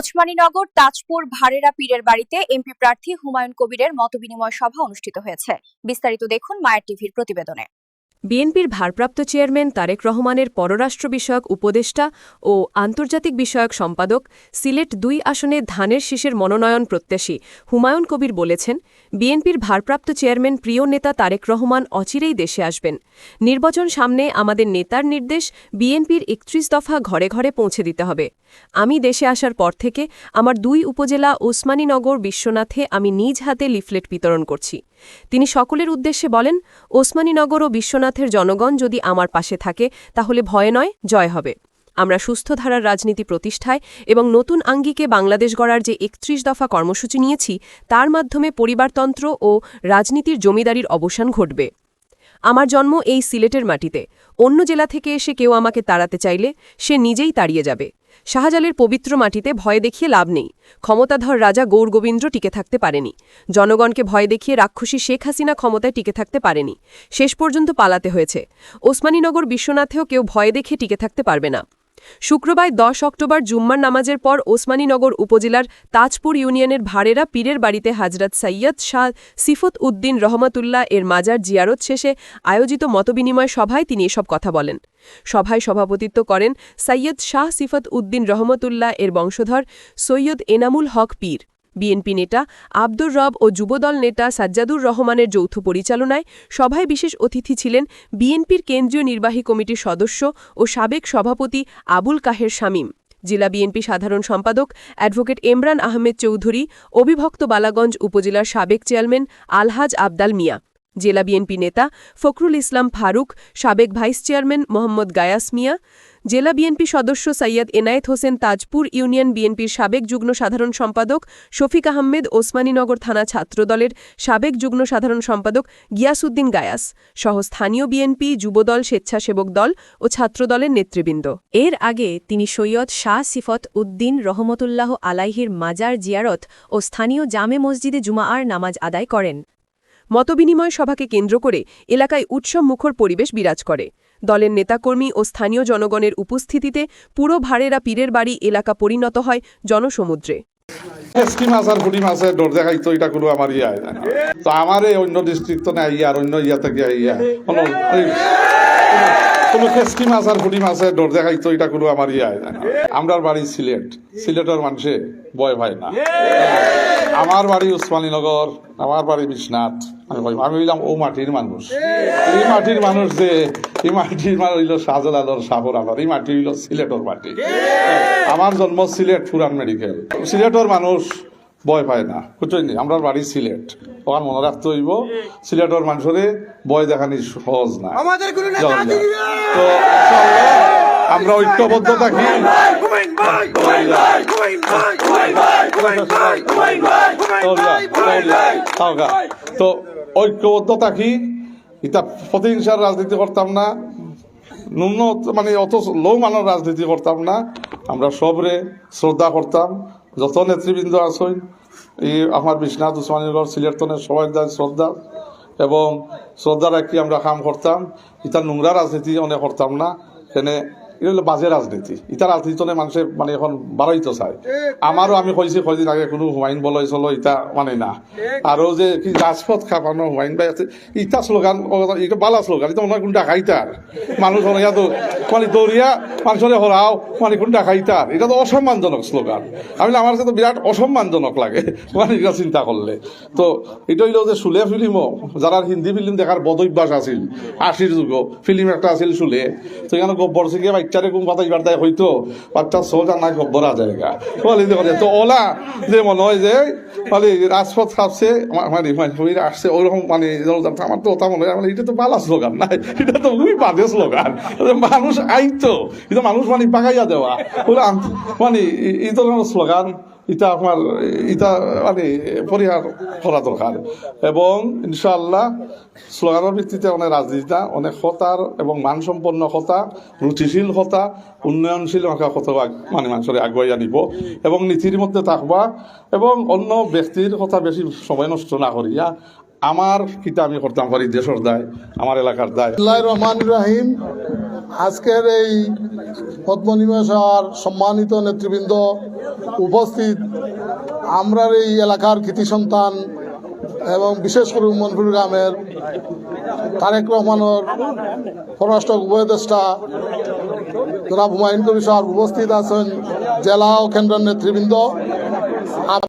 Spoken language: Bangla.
ওসমানীনগর তাজপুর, ভারেরা পীরের বাড়িতে এমপি প্রার্থী হুমায়ুন কবিরের মতবিনিময় সভা অনুষ্ঠিত হয়েছে। বিস্তারিত দেখুন মায়ের টিভির প্রতিবেদনে। বিএনপির ভারপ্রাপ্ত চেয়ারম্যান তারেক রহমানের পররাষ্ট্র বিষয়ক উপদেষ্টা ও আন্তর্জাতিক বিষয়ক সম্পাদক সিলেট দুই আসনে ধানের শীষের মনোনয়ন প্রত্যাশী হুমায়ুন কবির বলেছেন, বিএনপির ভারপ্রাপ্ত চেয়ারম্যান প্রিয় নেতা তারেক রহমান অচিরেই দেশে আসবেন। নির্বাচন সামনে আমাদের নেতার নির্দেশ বিএনপির একত্রিশ দফা ঘরে ঘরে পৌঁছে দিতে হবে। আমি দেশে আসার পর থেকে আমার দুই উপজেলা ওসমানীনগর বিশ্বনাথে আমি নিজ হাতে লিফলেট বিতরণ করছি। তিনি সকলের উদ্দেশ্যে বলেন, ওসমানীনগর ও বিশ্বনাথের জনগণ যদি আমার পাশে থাকে, তাহলে ভয় নয়, জয় হবে। আমরা সুস্থ ধারার রাজনীতি প্রতিষ্ঠায় এবং নতুন আঙ্গিকে বাংলাদেশ গড়ার যে একত্রিশ দফা কর্মসূচি নিয়েছি, তার মাধ্যমে পরিবারতন্ত্র ও রাজনীতির জমিদারির অবসান ঘটবে। আমার জন্ম এই সিলেটের মাটিতে। অন্য জেলা থেকে এসে কেউ আমাকে তাড়াতে চাইলে, সে নিজেই তাড়িয়ে যাবে। শাহজালের পবিত্র মাটিতে ভয় দেখিয়ে লাভ নেই। ক্ষমতাধর রাজা গৌরগোবিন্দ্র টিকে থাকতে পারেনি। জনগণকে ভয় দেখিয়ে রাক্ষসী শেখ হাসিনা ক্ষমতায় টিকে থাকতে পারেনি। শেষ পর্যন্ত পালাতে হয়েছে। ওসমানীনগর বিশ্বনাথেও কেউ ভয় দেখে টিকে থাকতে পারবে না। শুক্রবার দশ অক্টোবর জুম্মার নামাজের পর ওসমানীনগর উপজেলার তাজপুর ইউনিয়নের ভাড়েরা পীরের বাড়িতে হাজরত সৈয়দ শাহ সিফত উদ্দিন রহমতুল্লাহ এর মাজার জিয়ারত শেষে আয়োজিত মতবিনিময় সভায় তিনি এসব কথা বলেন। সভায় সভাপতিত্ব করেন সৈয়দ শাহ সিফত উদ্দিন রহমতুল্লাহ এর বংশধর সৈয়দ এনামুল হক পীর। বিএনপি নেতা আব্দুর রব ও যুবদল নেতা সাজ্জাদুর রহমানের যৌথ পরিচালনায় সভায় বিশেষ অতিথি ছিলেন বিএনপির কেন্দ্রীয় নির্বাহী কমিটির সদস্য ও সাবেক সভাপতি আবুল কাহের শামীম। জেলা বিএনপি সাধারণ সম্পাদক অ্যাডভোকেট এমরান আহমেদ চৌধুরী, অবিভক্ত বালাগঞ্জ উপজেলার সাবেক চেয়ারম্যান আলহাজ আবদাল মিয়া। জেলা বিএনপি নেতা ফখরুল ইসলাম ফারুক, সাবেক ভাইস চেয়ারম্যান মোহাম্মদ গায়াস মিয়া, জেলা বিএনপি সদস্য সৈয়দ এনায়েত হোসেন তাজপুর, ইউনিয়ন বিএনপির সাবেক যুগ্ম সাধারণ সম্পাদক শফিক আহমেদ, ওসমানীনগর থানা ছাত্রদলের সাবেক যুগ্ম সাধারণ সম্পাদক গিয়াসউদ্দিন গায়াস সহ স্থানীয় বিএনপি, যুবদল, স্বেচ্ছাসেবক দল ও ছাত্রদলের নেতৃবৃন্দ। এর আগে তিনি সৈয়দ শাহ সিফত উদ্দিন রহমতুল্লাহ আলাইহির মাজার জিয়ারত ও স্থানীয় জামে মসজিদে জুমাআর নামাজ আদায় করেন। মতবিনিময় সভাকে কেন্দ্র করে এলাকায় উৎসব মুখর পরিবেশ বিরাজ করে। দলের নেতাকর্মী ও স্থানীয় জনগণের উপস্থিতিতে পুরো ভাড়েরা পীরের বাড়ি এলাকা পরিণত হয় জনসমুদ্রে। আর আমার অন্য ডিস্ট্রিক্ট ইয়ার অন্য ইয়া থেকে ইয়া কোনো খেসকি মাছ আর ফুটি মাছের ডর দেখাই তো এটা কোনো আমার ইয়া আমরার বাড়ি সিলেট। সিলেটের মানুষে ভয় পায় না। আমার বাড়ি উসমানীনগর, আমার বাড়ি বিশ্বনাথ। আমি আমি হইলাম ও মাটির মানুষ। এই মাটির মানুষ যে, এই মাটির মানুষ হইল শাহজালালর শাহর আলর এই মাটি হইল সিলেটর মাটি। আমার জন্ম সিলেট পুরান মেডিকেল। সিলেটর মানুষ ভয় পায় না বুঝছেন? আমরা বাড়ি সিলেট ওখান মনে রাখতে হইব সিলেটর মানুষরে ভয় দেখানি সহজ না? তো আমরা ঐক্যবদ্ধ থাকি। তো ঐক্যবদ্ধ থাকি এটা প্রতিহিংসার রাজনীতি করতাম না ন্যূন মানে অত লো মানের রাজনীতি করতাম না আমরা সবরে শ্রদ্ধা করতাম যত নেতৃবৃন্দ আছেন, এই আমার বিশ্বনাথ উসমানীগড় সিলেটনের সবাই শ্রদ্ধা এবং শ্রদ্ধা রাখি আমরা কাম করতাম। এটা নোংরা রাজনীতি অনেক করতাম না। এখানে এটা হলো বাজে রাজনীতি। ইটা রাজনীতি মানুষে মানে এখন বাড়াইতে চায়। আমারও আমি কইছি কয়দিন আগে কোনো হুমায়ুন বলয় চলো ইটা মানে না। আরও যে কি রাজপথ খাপানো হুমায়ুন ভাই আছে ইটা স্লোগান এটা বালা স্লোগান এটা মনে হয় কোনটা খাইতার। মানুষ ইয়াতো মানে দৌড়িয়া মানুষরে হরাও মানে কোনটা খাইতার। এটা তো অসম্মানজনক স্লোগান। আমি আমার কাছে তো বিরাট অসম্মানজনক লাগে মানে এটা চিন্তা করলে। তো এটা হইল যে সুলে ফিল্মও যারা হিন্দি ফিল্ম দেখার বদভ্যাস আছিল আশির যুগ ফিল্ম একটা আছিল সুলে তো এখানে গব্বর থেকে কোন পাতা ইবার দেয় হয়তো বাচ্চা সোজা না গব্বরা জায়গা। বলে যে তো ওলা, যে মনে হয় যে মানে রাজপথ আমার- মানে মানে আসছে, ওইরকম মানে আমার তো ওটা মনে হয় মানে এটা তো বালা স্লোগান না এটা তো খুবই বাদে স্লোগান। মানুষ আইতো এটা মানুষ মানে পাকাইয়া দেওয়া। মানে এই ধরনের স্লোগান এটা আপনার এটা মানে পরিহার করা দরকার। এবং ইনশাআল্লাহ স্লোগানের ভিত্তিতে অনেক রাজনীতিটা, অনেক হতার এবং মানসম্পন্ন হতা, রুচিশীল হতা, উন্নয়নশীল কথা মানে মানুষের আগুয়াইয়া নিব এবং নীতির মধ্যে থাকবা এবং অন্য ব্যক্তির কথা বেশি সময় নষ্ট না করিয়া আমার কিতা আমি করতাম পারি দেশের দায়, আমার এলাকার দায়। রহমান রাহিম। আজকের এই পদ্মনিবাসার সম্মানিত নেতৃবৃন্দ উপস্থিত। আমরার এই এলাকার কৃতি সন্তান এবং বিশেষ করে মনপুর গ্রামের তারেক রহমানের পররাষ্ট্র উপদেষ্টা জনাব হুমায়ুন কবির সাহেব উপস্থিত আছেন জেলা ও কেন্দ্রের নেতৃবৃন্দ।